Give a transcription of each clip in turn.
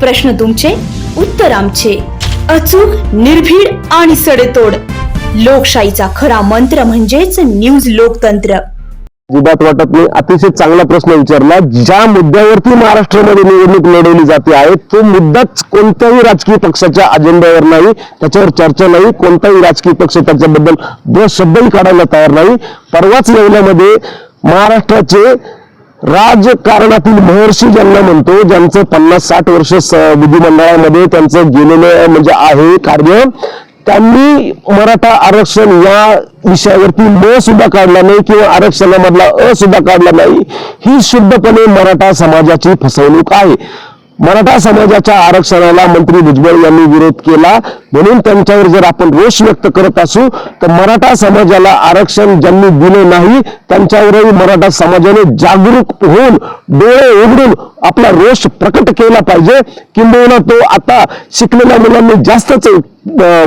प्रश्न तुमचे उत्तर आमचे. अचूक निर्भीड आणि सडेतोड. लोकशाहीचा खरा मंत्र म्हणजेच न्यूज लोकतंत्र. अजिबात वाटत नाही. अतिशय चांगला प्रश्न विचारला. ज्या मुद्द्यावरती महाराष्ट्रामध्ये निवडणूक लढवली जाते आहे तो मुद्दाच कोणत्याही राजकीय पक्षाच्या अजेंड्यावर नाही. त्याच्यावर चर्चा नाही. कोणताही राजकीय पक्ष त्याच्याबद्दल दोन शब्दही काढायला तयार नाही. परवाच येवल्यामध्ये महाराष्ट्राचे राजकारणातील महर्षी ज्यांना म्हणतो ज्यांचं पन्नास साठ वर्ष विधिमंडळामध्ये त्यांचं गेलेलं म्हणजे आहे कार्य त्यांनी मराठा आरक्षण या विषयावरती न सुद्धा काढला नाही किंवा आरक्षणामधला अ सुद्धा काढला नाही. ही शुद्धपणे मराठा समाजाची फसवणूक आहे. मराठा समाजाच्या आरक्षणाला मंत्री भुजबळ यांनी विरोध केला. म्हणून त्यांच्यावर जर आपण रोष व्यक्त करत असू तर मराठा समाजाला आरक्षण ज्यांनी दिले नाही त्यांच्यावरही मराठा समाजाने जागरूक होऊन डोळे उघडून आपला रोष प्रकट केला पाहिजे. किंबहुना तो आता शिकलेल्या मुलांनी जास्तच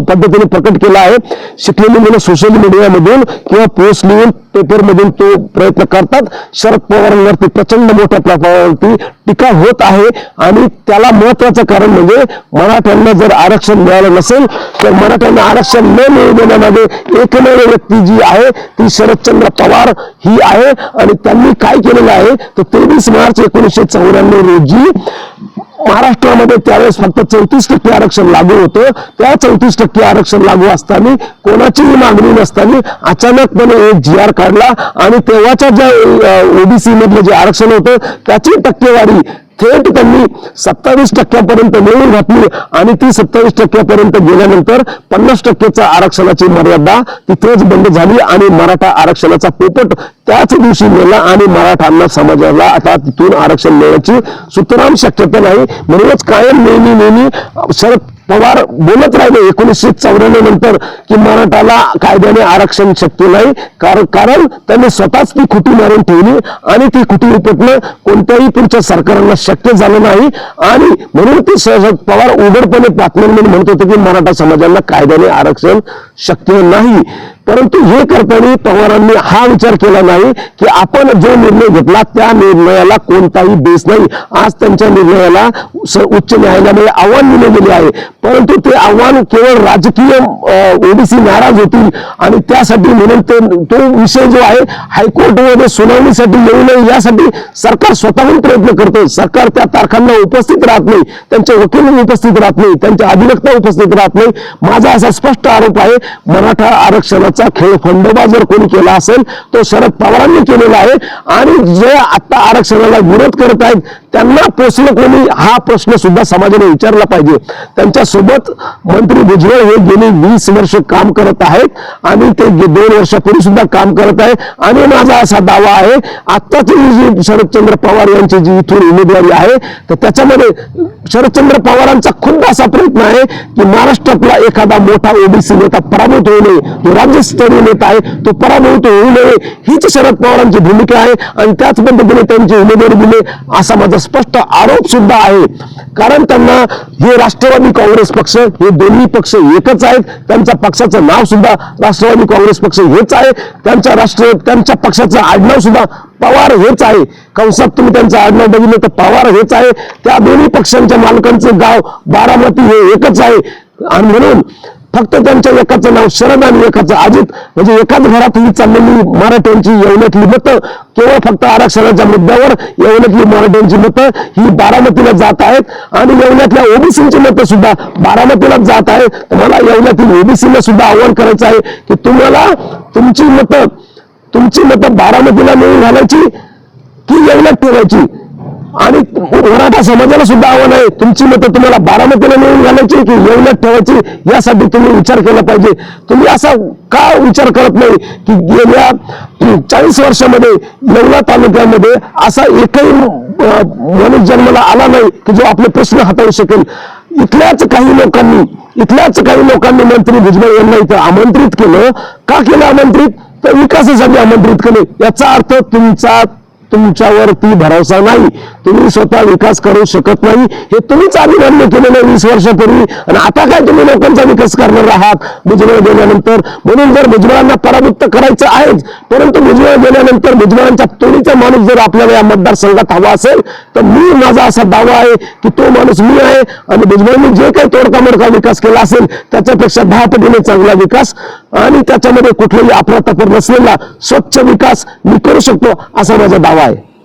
पद्धतीने प्रकट केला आहे. शिकलेली मुलं सोशल मीडियामधून किंवा पोस्ट लिहून पेपरमधून तो प्रयत्न करतात. शरद पवारांवरती प्रचंड मोठ्या प्रमाणावरती टीका होत आहे. आणि त्याला महत्वाचं कारण म्हणजे मराठ्यांना जर आरक्षण मिळालं नसेल असेल तर मराठ्यांना आरक्षण न मिळू देण्यामध्ये एकमेव व्यक्ती जी आहे ती शरदचंद्र पवार ही आहे. आणि त्यांनी काय केलेलं आहे तर तेवीस मार्च एकोणीसशे चौऱ्याण्णव रोजी महाराष्ट्रामध्ये त्यावेळेस फक्त चौतीस टक्के आरक्षण लागू होतं. त्या चौतीस टक्के आरक्षण लागू असताना कोणाचीही मागणी नसताना अचानकपणे एक जी आर काढला. आणि तेव्हाच्या ज्या ओबीसी मधलं जे आरक्षण होतं त्याची टक्केवारी थेट त्यांनी सत्तावीस टक्क्यापर्यंत मिळवून घातली आणि ती सत्तावीस टक्क्यापर्यंत गेल्यानंतर पन्नास टक्क्याचा आरक्षणाची मर्यादा तिथेच बंद झाली आणि मराठा आरक्षणाचा पोपट त्याच दिवशी नेला आणि मराठा समाजाला आता तिथून आरक्षण मिळण्याची सुतराम शक्यता नाही. म्हणूनच कायम नेहमी नेहमी शरद पवार बोलत राहिले एकोणीसशे चौऱ्याण्णव नंतर की मराठाला कायद्याने आरक्षण शक्य नाही. कारण कारण त्यांनी स्वतःच ती खुटी मारून ठेवली आणि ती खुटी उपटणं कोणत्याही पुढच्या सरकारांना शक्य झालं नाही. आणि म्हणून ते शरद पवार उघडपणे बातम्यांमध्ये म्हणत होते की मराठा समाजाला कायद्याने आरक्षण शक्य नाही. परंतु हे करताना पवारांनी हा विचार केला नाही की आपण जो निर्णय घेतला त्या निर्णयाला कोणताही बेस नाही. आज त्यांच्या निर्णयाला स- उच्च न्यायालयामध्ये आव्हान दिले गेले आहे. परंतु ते आव्हान केवळ राजकीय ओबीसी नाराज होतील आणि त्यासाठी म्हणून ते तो विषय जो आहे हायकोर्टमध्ये सुनावणीसाठी येऊ नये यासाठी सरकार स्वतःहून प्रयत्न करतो. सरकार त्या तारखांना उपस्थित राहत नाही. त्यांचे वकील उपस्थित राहत नाही. त्यांचे अधिवक्ता उपस्थित राहत नाही. माझा असा स्पष्ट आरोप आहे मराठा आरक्षणाचा खेळ खंडोबा जर कोणी केला असेल तो शरद पवारांनी केलेला आहे. आणि जे आता आरक्षणाला विरोध करत आहेत त्यांना पोचलं कोणी हा प्रश्न सुद्धा समाजाने विचारला पाहिजे. त्यांच्यासोबत मंत्री भुजबळ हे गेली वीस वर्ष काम करत आहेत आणि ते दोन वर्षापूर्वी सुद्धा काम करत आहे आणि माझा असा दावा आहे आत्ताची जी शरदचंद्र पवार यांची जी इथून उमेदवारी आहे तर त्याच्यामध्ये शरदचंद्र पवारांचा खूप असा प्रयत्न आहे की महाराष्ट्रातला एखादा मोठा ओबीसी नेता पराभूत होऊ नये. जो नेता आहे तो पराभूत होऊ नये हीच शरद पवारांची भूमिका आहे आणि त्याच पद्धतीने त्यांची उमेदवारी दिले असा माझा स्पष्ट आरोप सुद्धा आहे. कारण त्यांना हे राष्ट्रवादी काँग्रेस पक्ष हे दोन्ही पक्ष एकच आहेत. त्यांच्या पक्षाचं नाव सुद्धा राष्ट्रवादी काँग्रेस पक्ष हेच आहे. त्यांच्या राष्ट्र त्यांच्या पक्षाचं आडनाव सुद्धा पवार हेच आहे. कंसात तुम्ही त्यांचं आडनाव बघितलं तर पवार हेच आहे. त्या दोन्ही पक्षांच्या मालकांचं गाव बारामती हे एकच आहे. आणि म्हणून फक्त त्यांच्या एकाचं नाव शरद आणि एकाचं अजित. म्हणजे एकाच घरातली चाललेली मराठ्यांची येवण्यातली मतं केवळ फक्त आरक्षणाच्या मुद्द्यावर येवण्यातली मराठ्यांची मतं ही बारामतीला जात आहेत. आणि येवण्यातल्या ओबीसीची मतं सुद्धा बारामतीला जात आहेत. तर मला येवण्यातील ओबीसीला सुद्धा आव्हान करायचं आहे की तुम्हाला तुमची मतं तुमची मतं बारामतीला मिळून घालायची की येवण्यात ठेवायची? आणि मराठा समाजाला सुद्धा आव्हान आहे. तुमची मतं तुम्हाला बारामतीला मिळून घालायची की येवण्यात ठेवायची यासाठी तुम्ही विचार केला पाहिजे. तुम्ही असा का विचार करत नाही की गेल्या चाळीस वर्षामध्ये येवला तालुक्यामध्ये असा एकही माणूस जन्माला आला नाही की जो आपले प्रश्न हाताळू शकेल? इथल्याच काही लोकांनी इथल्याच काही लोकांनी मंत्री भुजबळ यांना इथं आमंत्रित केलं. का केलं आमंत्रित? तर विकासासाठी आमंत्रित केले. याचा अर्थ तुमचा तुमच्यावरती भरोसा नाही. तुम्ही स्वतः विकास करू शकत नाही. हे तुम्हीच अभिमान्य केलेलं वीस वर्षापूर्वी. आणि आता काय तुम्ही लोकांचा विकास करणार आहात? भुजबळ गेल्यानंतर. म्हणून जर भुजबळांना पराभूत करायचं आहेच. परंतु भुजबळ गेल्यानंतर भुजबळांच्या तोडीचा माणूस जर आपल्याला या मतदारसंघात हवा असेल तर मी माझा असा दावा आहे की तो माणूस मी आहे. आणि भुजबळांनी जे काही तोडका मोडका विकास केला असेल त्याच्यापेक्षा दहा पटीने चांगला विकास आणि त्याच्यामध्ये कुठलेही अफरातफर नसलेला स्वच्छ विकास मी करू शकतो असा माझा दावा आहे